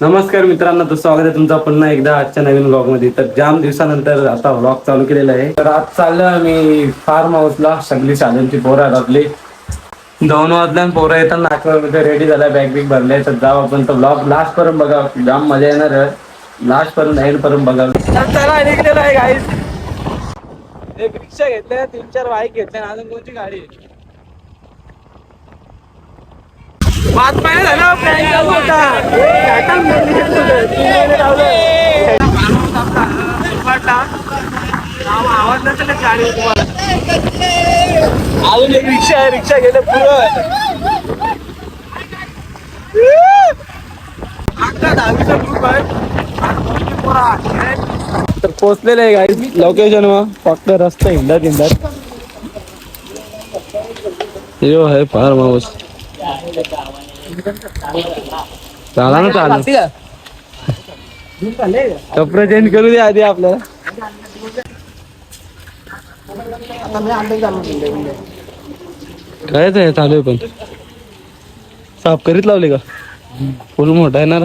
नमस्कार मित्रांनो तर स्वागत आहे तुमचं पुन्हा एकदा आजच्या नवीन ब्लॉगमध्ये तर जाम दिवसानंतर आता ब्लॉग चालू केलेला आहे. तर आज चाललं मी फार्म हाऊसला सगळी साधनची पोरं आहेत दोन वाजल्या आणि पोरं येतात नागपूरमध्ये रेडी झाल्या बॅग बिग भरले तर जाऊ आपण तर ब्लॉग लास्ट पर्यंत बघा जाम मजा येणार आहे. लास्ट पर्यंत एंड पर्यंत बघा. चला निघलेला आहे गाईस एक रिक्षा घेतल्या तीन चार बाईक घेतल्या आणि अजून कोणती गाडी महिने झालं चालू होता. आवाज नसेल गाडी तुम्हाला. अजून एक रिक्षा आहे रिक्षा गेले तर पोचलेले आहे गाईज लोकेशन वर फक्त रस्ता हिंडत हिंडत. यो आहे फार्म हाऊस चला ना चालू. कपडे चेंज करू दे आधी आपल्याला. काय आहे चालू आहे पण. साफ करीत लावले का? फुल मोठा आहे ना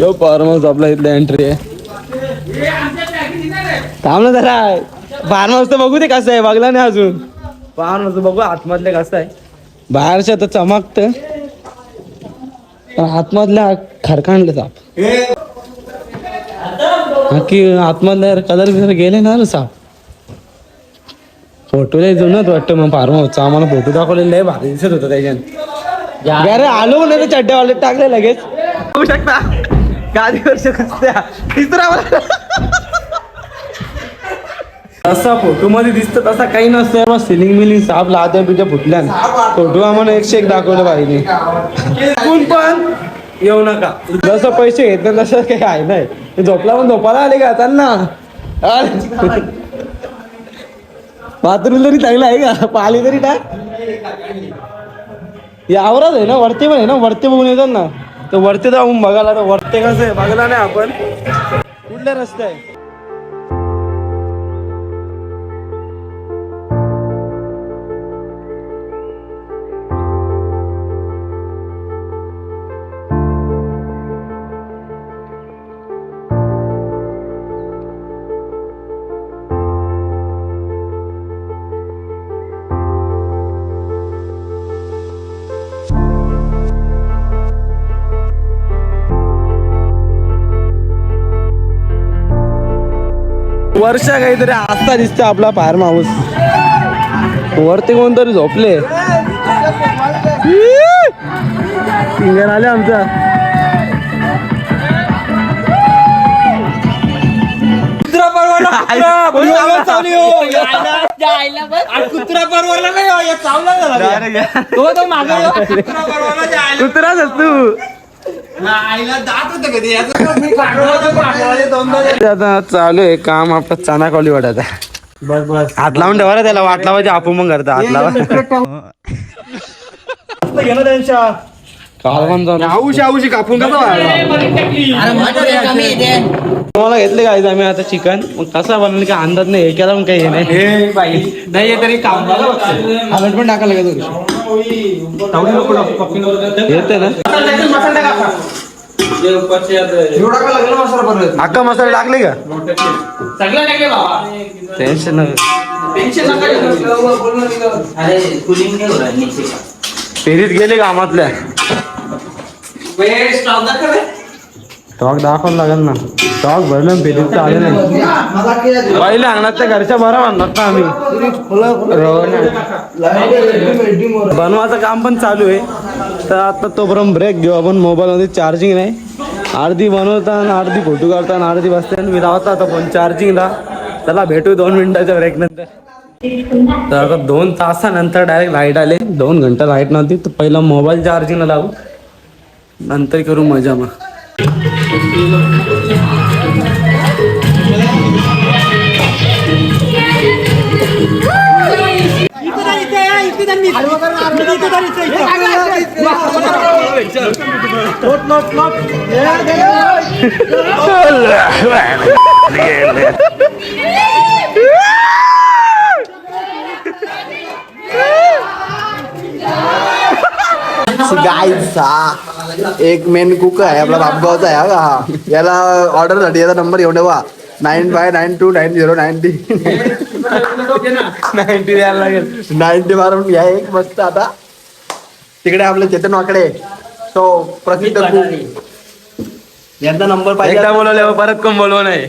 यो फार्म हाऊस आपला इथला एंट्री आहे. थांब ना जरा. फार्म हाऊस तर बघू दे कसं आहे. बघला नाही अजून. फार्म हाऊस बघू आतमधले कसं आहे. बाहेरच्या तर चमकत. आतमधल्या खरकांडले साप. हा. की आतमधल्या कलर बिलर गेले ना साप. फोटो लय जुनच वाटतं मग फार्म हाऊसचा आम्हाला फोटो दाखवलेला लय भारी दिसत होता त्याच्यात. अरे आलो नाही चड्ड्या वाले टाकले लगेच. बघू शकता. गादीवर कुस्त्या तिसरा तसा फोटो मध्ये दिसतं तसा काही नसतं. सिलिंग मिलिंग साप लाद्या बिद्या फुटल्या फोटो आम्हाला एकशे एक दाखवलं पाहिजे कोण पण येऊ नका. जसं पैसे घेतले तसं काही आहे नाही. झोपला पण झोपायला आले का? त्यांना बाथरूम तरी चांगलं आहे का? पाहिले तरी टाक. यावरच आहे ना वरती पण आहे ना वरती बघून येतात ना. तर वरती जाऊन बघायला तर वरती कसं आहे बघायला नाही आपण. कुठल्या रस्ता आहे? वर्ष काहीतरी आस्था दिसते आपला फार्म हाऊस वरती कोणतरी झोपले. सिंगर आले आमचा कुत्रा परवडला कुत्रा. परवडला नाही मागे कुत्राच तू आता चालू आहे काम आपलं चना कॉली वाटत बस बस. हात लावून ठेवा त्याला वाट लावायची आपू मग करता हात लावा. काल पण जाऊ आऊशी आऊशी कापून कसं तुम्हाला घेतले काय आम्ही आता चिकन मग कसा बनवलं काय अंदाज नाही एकाला पण काही हे नाही. नाही तरी काम पण टाकायला ना अक्का मसाला टाकले का टेन्शन फेरीत गेले कामातल्या टॉक दाखवायला लागेल ना. टॉक भरलं फेरीत तर आले नाही. पहिले अंगणात त्या घरच्या बरं म्हणतात ना आम्ही. बनवायचं काम पण चालू आहे. तर आता तोपर्यंत ब्रेक घेऊ आपण. मोबाईलमध्ये चार्जिंग नाही. अर्धी बनवताना अर्धी फोटो काढताना अर्धी बसते. मी लावता आता फोन चार्जिंगला त्याला भेटू दोन मिनिटाच्या ब्रेक नंतर. तर आता दोन तासानंतर डायरेक्ट लाइट आले. दोन घंटा लाइट नव्हती. तर पहिला मोबाईल चार्जिंगला लावू. नंतर करू मजा मग. Not, not, not. Yeah, they are. Oh, my God. हा. एक मेन कुक आहे आपला बापगावचा आहे हा याला ऑर्डरसाठी याचा नंबर घेऊन ठेवा. Nine five nine two nine zero ninety ninety द्यायला लागेल. नाईन्टी मारून घ्या एक मस्त आता. तिकडे आपले चेतन वाकडे. तो प्रसिद्ध cook. यांचा नंबर पाहिजे एकदा बोलवल्यावर परत कोण बोलव नाही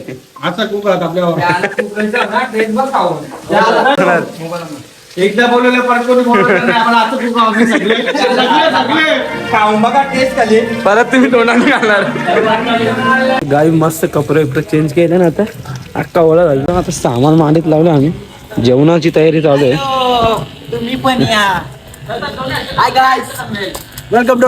एकदा बोलवलं परत कोणी बोलवलं नाही. आपण आता खूप आवडून सगळे सगळे. सगळे खाऊन बघा टेस्ट खाली. परत तुम्ही तोंडाने घालणार. गाई मस्त कपडे बिपडे चेंज केले ना आता. अक्का ओळख घालतो आता सामान मांडीत लावलं आम्ही. जेवणाची तयारी चालू आहे. तुम्ही पण या. वेलकम टू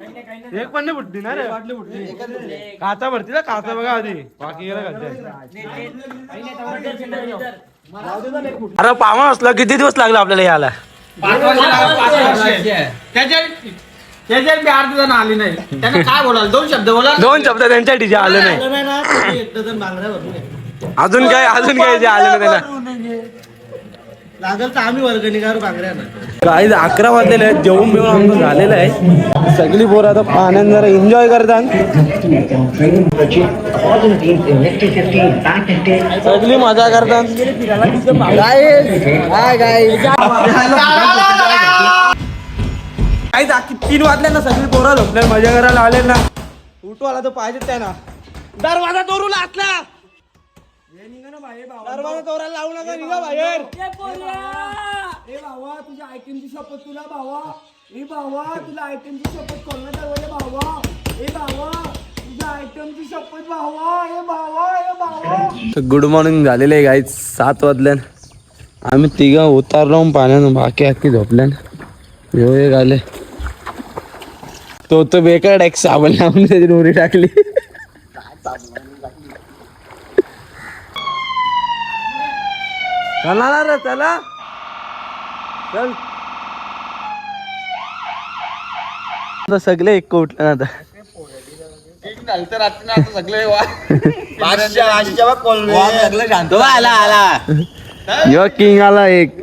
एक पण नाही फुटली ना रे. काचा भरती ना काचा बघा आधी. बाकी गेला अरे पावा असला किती दिवस लागला आपल्याला यायला? आली नाही. त्यांना काय बोलाल? दोन शब्द बोला दोन शब्द त्यांच्या डीजे आले नाही. अजून काय अजून काय जे आले नाही त्यांना? लागल तर आम्ही वर्गणी करू बांगड्या काही अकरा वाजलेले आहेत जेवण बिवून आमचं झालेलं आहे. सगळी पोरं आता पाण्यात जरा एन्जॉय करतात. सगळी मजा करतात. काही तीन वाजले ना सगळी पोरं झोपल्या मजा करायला आले ना. उठू आला तर पाहिजे त्यांना दरवाजा तोरूला असला तोरायला लावू नका निघा बाहेर. ए भावा तुझ्या आयटमची शपथ तुला भावा. ए भावा तुला आयटमची शपथ दरवाजा भावा. ए भावा तुझ्या शपथ भावा भावा भावा. गुड मॉर्निंग झालेलं आहे गाईज सात वाजल्यान आम्ही तिघं उतारलो पाण्यानं बाकी अख्खी झोपल्यान. ह्यो एक आले. तो तो बेकार एक साबण लावून त्याची दोरी टाकली. चला ना रे चला. चल. आता सगळे एक उठले ना आता आला आला. यो किंग आला एक.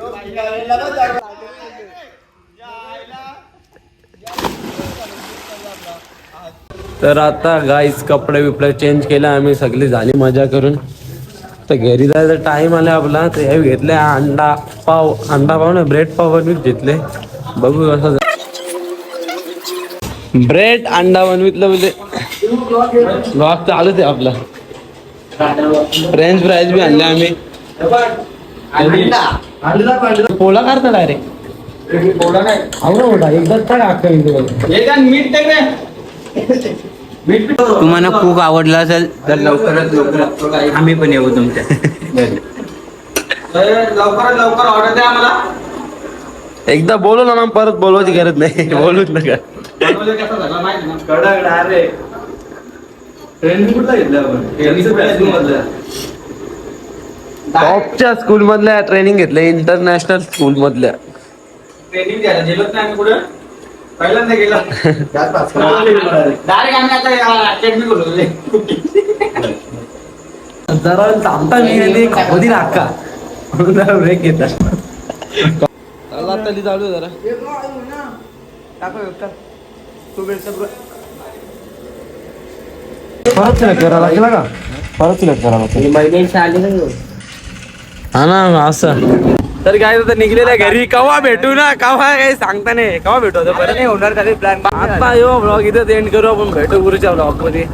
तर आता गाईस कपडे बिपडे चेंज केले आम्ही सगळी झाली मजा करून. तर घरी जायचा टाइम आला आपला तर हे घेतले अंडा पाव अंडा पाव ना ब्रेड पाव बनवीत घेतले. बघू कसं ब्रेड अंडा बनवितलं म्हणजे. ब्लॉग चालूच आहे आपला. फ्रेंच फ्राईज बी आणले आम्ही. पोळा करता डायरेक्ट मीठ टाक रे तुम्हाला खूप आवडला असेल तर लवकरात लवकर आम्ही पण येऊ तुमच्या. लवकरात लवकर ऑर्डर द्या आम्हाला. एकदा बोलवलं ना परत बोलवायची गरज नाही. बोलूच नका. ना? टॉपच्या स्कूल मधल्या ट्रेनिंग घेतल्या इंटरनॅशनल स्कूल मधल्या ट्रेनिंग द्यायला गेलोच नाही कुठं पहिल्यांदा गेलो. डायरेक्ट आम्ही आता अकॅडमी बोलवले जरा थांबता मी आणि खोदी अक्का म्हणून जरा ब्रेक घेता चला तली चालू आहे जरा. परत सिलेक्ट करा लागला का परत सिलेक्ट करा हा ना असं. तर काय तर निघलेल्या घरी. कवा भेटू ना? कवा काही सांगता नाही. कवा भेटू आता? बरं नाही होणार कधी प्लॅन आता यो ब्लॉग इथं एंड करू आपण. भेटू पुढच्या ब्लॉगमध्ये.